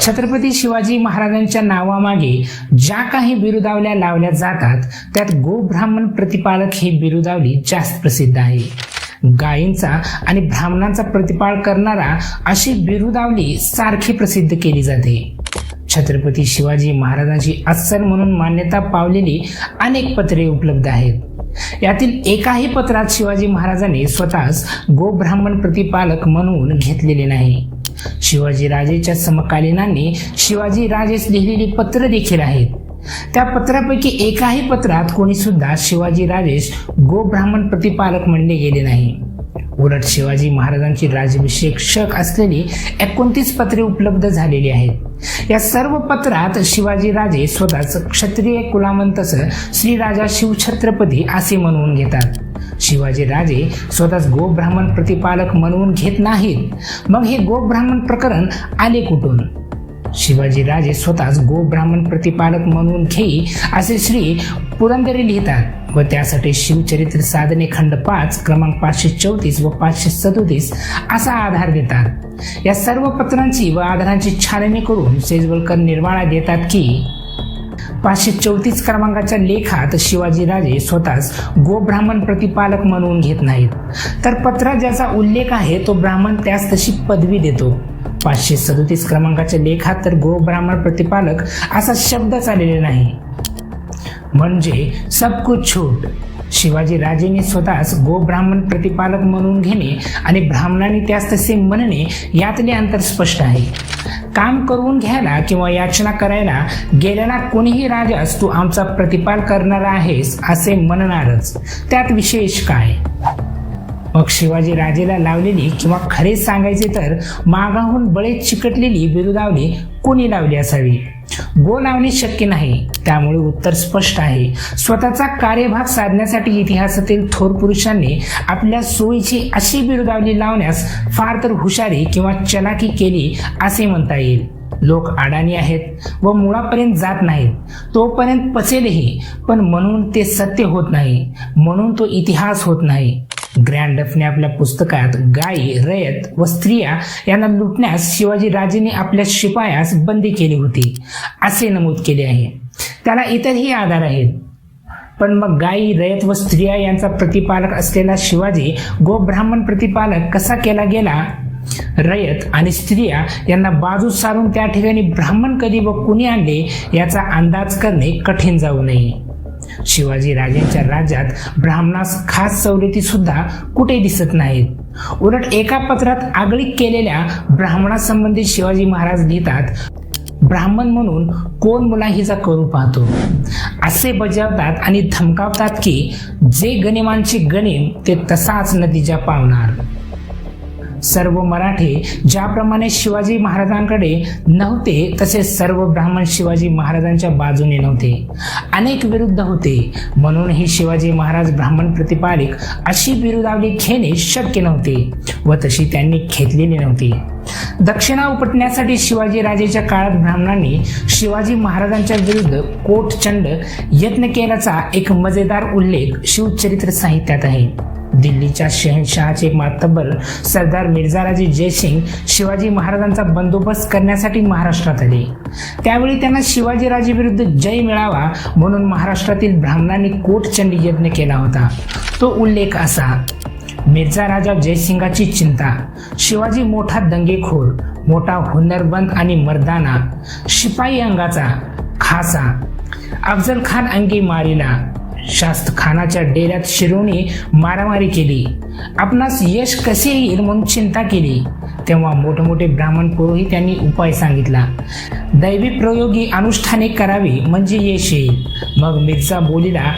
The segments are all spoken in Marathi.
छत्रपती शिवाजी महाराजांच्या नावामागे ज्या काही बिरुदावल्या लावल्या जातात त्यात गोब्राह्मण प्रतिपालक ही बिरुदावली जास्त प्रसिद्ध आहे. गायींचा आणि ब्राह्मणांचा प्रतिपाळ करणारा अशी बिरुदावली सारखी प्रसिद्ध केली जाते. छत्रपती शिवाजी महाराजांची अस्सल म्हणून मान्यता पावलेली अनेक पत्रे उपलब्ध आहेत. यातील एकाही पत्रात शिवाजी महाराजांनी स्वतःच गोब्राह्मण प्रतिपालक म्हणून घेतलेले नाही. शिवाजी राजेच्या समकालीनांनी शिवाजी राजेस लिहिलेली पत्र देखील आहेत. त्या पत्रापैकी एकाही पत्रात कोणी सुद्धा शिवाजी राजेश गोब्राह्मण प्रतिपालक म्हणले गेले नाही. उलट शिवाजी महाराजांची राजाभिषेक शक असलेली एकोणतीस पत्रे उपलब्ध झालेली आहेत. या सर्व पत्रात शिवाजी राजे स्वतःच क्षत्रिय कुलामंतस श्रीराजा शिवछत्रपती असे म्हणवून घेतात. शिवाजी राजे स्वतःच गोब्राह्मण प्रतिपालक म्हणून घेत नाहीत. मग हे गोब्राह्मण प्रकरण आले कुठून? शिवाजी राजे स्वतःच गोब्राह्मण प्रतिपालक म्हणून घेई असे श्री पुरंदरे लिहितात व त्यासाठी शिवचरित्र साधने खंड पाच क्रमांक पाचशे चौतीस व पाचशे सदोतीस असा आधार देतात. या सर्व पत्रांची व आधारांची छाननी करून सेजवलकर निर्वाळा देतात की पाचशे चौतीस क्रमांकाच्या लेखात शिवाजीराजे स्वतःच गोब्राह्मण प्रतिपालक म्हणून घेत नाहीत. तर पत्रात ज्याचा उल्लेख आहे तो ब्राह्मण त्यास तशी पदवी देतो. पाचशे सदोतीस क्रमांकाच्या लेखात तर गोब्राह्मण प्रतिपालक असा शब्दच आलेला नाही. म्हणजे सब कुछ छूट. शिवाजी राजेने स्वतःच गोब्राह्मण प्रतिपालक म्हणून घेणे आणि ब्राह्मणांनी त्यास तसे म्हणणे यातले अंतर स्पष्ट आहे. काम करून घ्यायला किंवा याचना करायला गेलेला कोणीही राजास तू आमचा प्रतिपाल करणारा आहेस असे म्हणणारच. त्यात विशेष काय? मग शिवाजी राजेला लावलेली किंवा खरे सांगायचे तर मागाहून बळेच चिकटलेली बिरुदावली कोणी लावली असावी? गो लावणे शक्य नाही. त्यामुळे उत्तर स्पष्ट आहे. स्वतःचा कार्यभाग साधण्यासाठी इतिहासातील थोर पुरुषांनी आपल्या सोयीची अशी बिरुदावली लावण्यास फार तर हुशारी किंवा चलाकी केली असे म्हणता येईल. लोक अडाणी आहेत व मुळापर्यंत जात नाहीत. तोपर्यंत पचेलही. पण म्हणून ते सत्य होत नाही. म्हणून तो इतिहास होत नाही. ग्रँडफने आपल्या पुस्तकात गायी रयत व स्त्रिया यांना लुटण्यास शिवाजी राजेने आपल्या शिपायास बंदी केली होती असे नमूद केले आहे. त्याला इतरही आधार आहेत. पण मग गायी रयत व स्त्रिया यांचा प्रतिपालक असलेला शिवाजी गोब्राह्मण प्रतिपालक कसा केला गेला? रयत आणि स्त्रिया यांना बाजू सारून त्या ठिकाणी ब्राह्मण कधी व कुणी आणले याचा अंदाज करणे कठीण जाऊ नये. शिवाजीराजेंच्या राज्यात ब्राह्मणास खास सवलती सुद्धा कुठे दिसत नाहीत. उलट एका पत्रात आगळीक केलेल्या ब्राह्मणासंबंधी शिवाजी महाराज लिहितात ब्राह्मण म्हणून कोण मुलाहीचा करू पाहतो? असे बजावतात आणि धमकावतात की जे गनिमांचे गणिम ते तसाच नदीच्या पावणार. सर्व मराठे ज्याप्रमाणे शिवाजी महाराजांकडे नव्हते तसे सर्व ब्राह्मण शिवाजी महाराजांच्या बाजूने नव्हते. अनेक विरुद्ध होते. म्हणूनही शिवाजी महाराज ब्राह्मण प्रतिपालिक अशी बिरुदावली घेणे शक्य नव्हते व तशी त्यांनी घेतलेली नव्हती. दक्षिणा उपटण्यासाठी शिवाजी राजेच्या काळात ब्राह्मणांनी शिवाजी महाराजांच्या विरुद्ध कोटचंड यत्न केल्याचा एक मजेदार उल्लेख शिवचरित्र साहित्यात आहे. दिल्लीच्या शहनशहाचे मातब्बर सरदार मिर्झाराजे जयसिंग शिवाजी महाराजांचा बंदोबस्त करण्यासाठी महाराष्ट्रात आले. त्यावेळी त्यांना शिवाजीराजे विरुद्ध जय मिळावा म्हणून महाराष्ट्रातील ब्राह्मणांनी कोटचंडी यज्ञ केला होता. तो उल्लेख असा मिर्झा राजा जयसिंगाची चिंता शिवाजी मोठा दंगेखोर मोठा हुनरबंद आणि मर्दाना शिपाई अंगाचा खासा अफजल खान अंगी मारिला शास्त खानाच्या डेऱ्यात शिरोने मारामारी केली. आपणास यश कसे येईल म्हणून चिंता केली. तेव्हा मोठमोठे ब्राह्मण पुरोहित त्यांनी उपाय सांगितला. दैवी प्रयोगी अनुष्ठाने करावी म्हणजे यश येईल मग मिर्झा बोलीला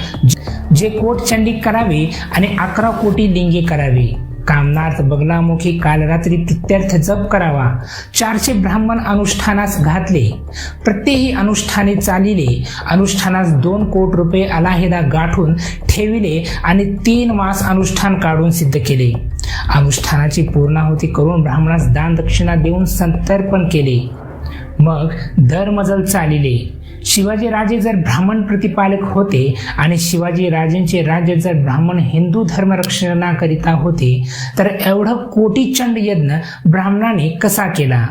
जे कोटचंडी करावी आणि अकरा कोटी लिंगे करावी. कामनार्थ बगलामुखी काल रात्री तित्यर्थ जप करावा. चारशे ब्राह्मण अनुष्ठानास घातले. प्रत्येही अनुष्ठाने चालिले. अनुष्ठानास दोन कोट रुपये अलाहिदा गाठून ठेविले आणि तीन मास अनुष्ठान काढून सिद्ध केले. अनुष्ठानाची पूर्णाहुती करून ब्राह्मणास दान दक्षिणा देऊन संतर्पण केले. मग धर्मजल चालिले. शिवाजी राजे जर ब्राह्मण प्रतिपालक होते आणि शिवाजी राजेंचे राज्य जर ब्राह्मण हिंदू धर्मरक्षणाकरिता होते तर एवढं कोटीचंड यज्ञ ब्राह्मणाने कसा केला?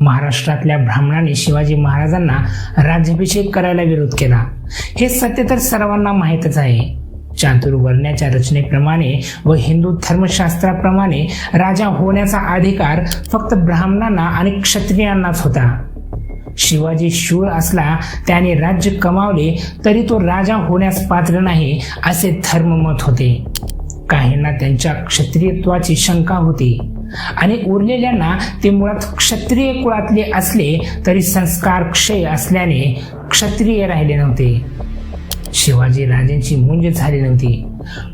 महाराष्ट्रातल्या ब्राह्मणाने शिवाजी महाराजांना राज्याभिषेक करायला विरोध केला. हे सत्य तर सर्वांना माहीतच आहे. चातुर्वर्ण्याच्या रचनेप्रमाणे व हिंदू धर्मशास्त्राप्रमाणे राजा होण्याचा अधिकार फक्त ब्राह्मणांना आणि क्षत्रियांनाच होता. शिवाजी शूर असला त्याने राज्य कमावले तरी तो राजा होण्यास पात्र नाही असे धर्ममत होते. काहींना त्यांच्या क्षत्रियत्वाची शंका होती. आणि उरलेल्यांना ते मुळात क्षत्रिय कुळातले असले तरी संस्कार क्षय असल्याने क्षत्रिय राहिले नव्हते. शिवाजी राजांची मुंज झाली नव्हती.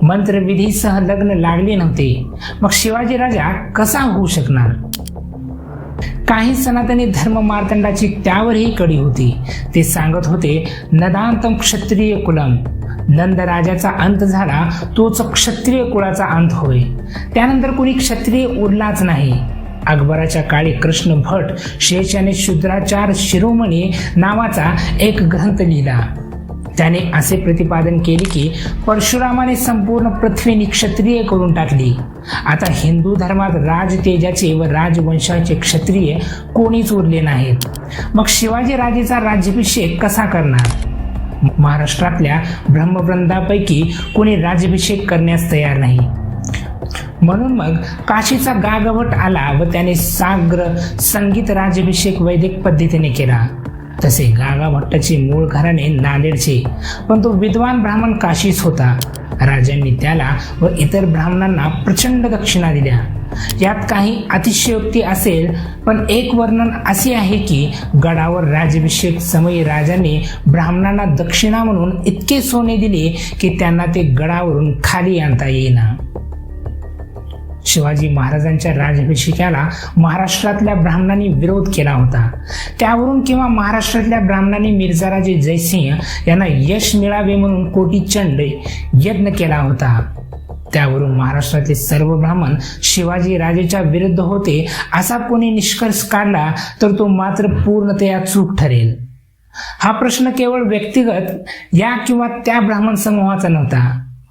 मंत्रविधीसह लग्न लागले नव्हते. मग शिवाजी राजा कसा होऊ शकणार? काही सनातनी धर्म मार्तंडाची त्यावरही कडी होती. ते सांगत होते नदांतम क्षत्रिय कुलम. नंद राजाचा अंत झाला तोच क्षत्रिय कुळाचा अंत होय. त्यानंतर कोणी क्षत्रिय उरलाच नाही. अकबराच्या काळी कृष्ण भट शेष याने शूद्राचार शिरोमणी नावाचा एक ग्रंथ लिहिला. त्याने असे प्रतिपादन केले की परशुरामाने संपूर्ण पृथ्वी क्षत्रिय करून टाकली. आता हिंदू धर्मात राजतेजाचे व राजवंशाचे क्षत्रिय कोणीच उरले नाहीत. मग शिवाजी राजेचा राज्याभिषेक कसा करणार? महाराष्ट्रातल्या ब्रह्मवृंदापैकी कोणी राज्याभिषेक करण्यास तयार नाही. म्हणून मग काशीचा गागवट आला व त्याने साग्र संगीत राज्याभिषेक वैदिक पद्धतीने केला. तसे गागा भट्टाचे मूळ घराणे नांदेडचे. पण तो विद्वान ब्राह्मण काशीच होता. राजांनी त्याला व इतर ब्राह्मणांना प्रचंड दक्षिणा दिल्या. यात काही अतिशयोक्ती असेल पण एक वर्णन असे आहे की गडावर राजाभिषेक समयी राजाने ब्राह्मणांना दक्षिणा म्हणून इतके सोने दिले की त्यांना ते गडावरून खाली आणता येईना. शिवाजी महाराजांच्या राजाभिषेकाला महाराष्ट्रातल्या ब्राह्मणांनी विरोध केला होता. त्यावरून किंवा महाराष्ट्रातल्या ब्राह्मणांनी मिर्झाराजे जयसिंह यांना यश मिळावे म्हणून कोटीचंड यज्ञ केला होता. त्यावरून महाराष्ट्रातले सर्व ब्राह्मण शिवाजी राजेच्या विरुद्ध होते असा कोणी निष्कर्ष काढला तर तो मात्र पूर्णतया चूक ठरेल. हा प्रश्न केवळ व्यक्तिगत या किंवा त्या ब्राह्मण समूहाचा नव्हता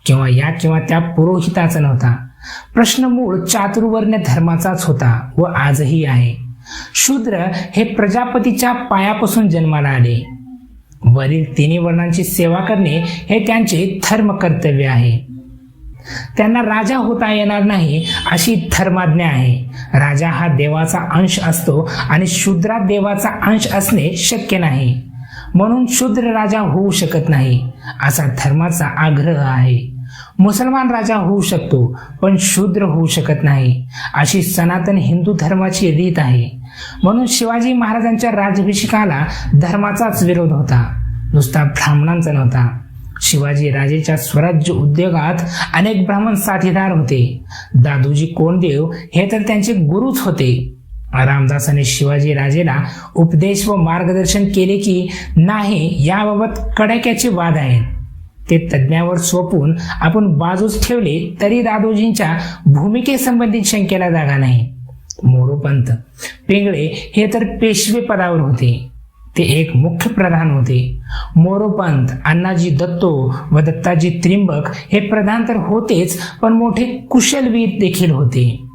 किंवा या किंवा त्या पुरोहिताचा नव्हता. प्रश्न मूळ चातुर्वर्ण्य धर्माचाच होता व आजही आहे. शूद्र हे प्रजापतीच्या पायापासून जन्माला आले. वरील तिन्ही वर्णांची सेवा करणे हे त्यांचे धर्म कर्तव्य आहे. त्यांना राजा होता येणार नाही अशी धर्माज्ञा आहे. राजा हा देवाचा अंश असतो आणि शूद्रात देवाचा अंश असणे शक्य नाही. म्हणून शूद्र राजा होऊ शकत नाही असा धर्माचा आग्रह आहे. मुसलमान राजा होऊ शकतो पण शूद्र होऊ शकत नाही. अशी सनातन हिंदू धर्माची रीत आहे. म्हणून शिवाजी महाराजांच्या राज्याभिषेकाला धर्माचाच विरोध होता. नुसता ब्राह्मणांचा नव्हता. शिवाजी राजेच्या स्वराज्य उद्योगात अनेक ब्राह्मण साथीदार होते. दादोजी कोंडदेव हे तर त्यांचे गुरुच होते. रामदासाने शिवाजी राजेला उपदेश व मार्गदर्शन केले की नाही याबाबत कडाक्याचे वाद आहेत. ते तज्ज्ञावर सोपून आपण बाजूस ठेवले तरी दादोजींच्या भूमिकेसंबंधित शंकेला जागा नाही. मोरोपंत. पिंगळे हे तर पेशवे पदावर होते. ते एक मुख्य प्रधान होते. मोरोपंत अण्णाजी दत्तो व दत्ताजी त्रिंबक हे प्रधान तर होतेच पण मोठे कुशलवीर देखील होते.